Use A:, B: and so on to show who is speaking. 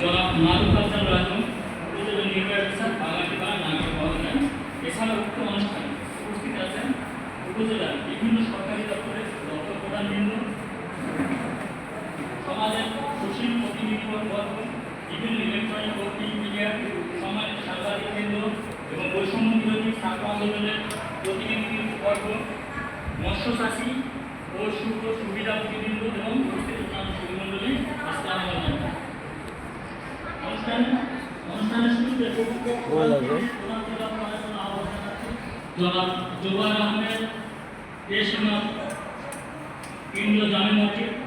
A: জনাব মারুফ হাসান রাজু উপজেলা নির্বাহী অফিসার বাগাতিপাড়া নাগরিক মহোদয় এছাড়া উক্ত অনুষ্ঠানে উপস্থিত আছেন উপজেলার বিভিন্ন সরকারি দপ্তরের দপ্তর প্রধানবৃন্দ সমাজের সুশীল প্রতিনিধিবর্গ বিভিন্ন ইলেকট্রনিক ও প্রিন্ট মিডিয়া সম্মানিত সাংবাদিক কেন্দ্র এবং বৈষম্য বিরোধী ছাত্র আন্দোলনের প্রতিনিধিবর্গ মৎস্য চাষী জনাব জোবার আহমেদ দেশনাথ কেন্দ্রীয় জামে মসজিদ ঢাকা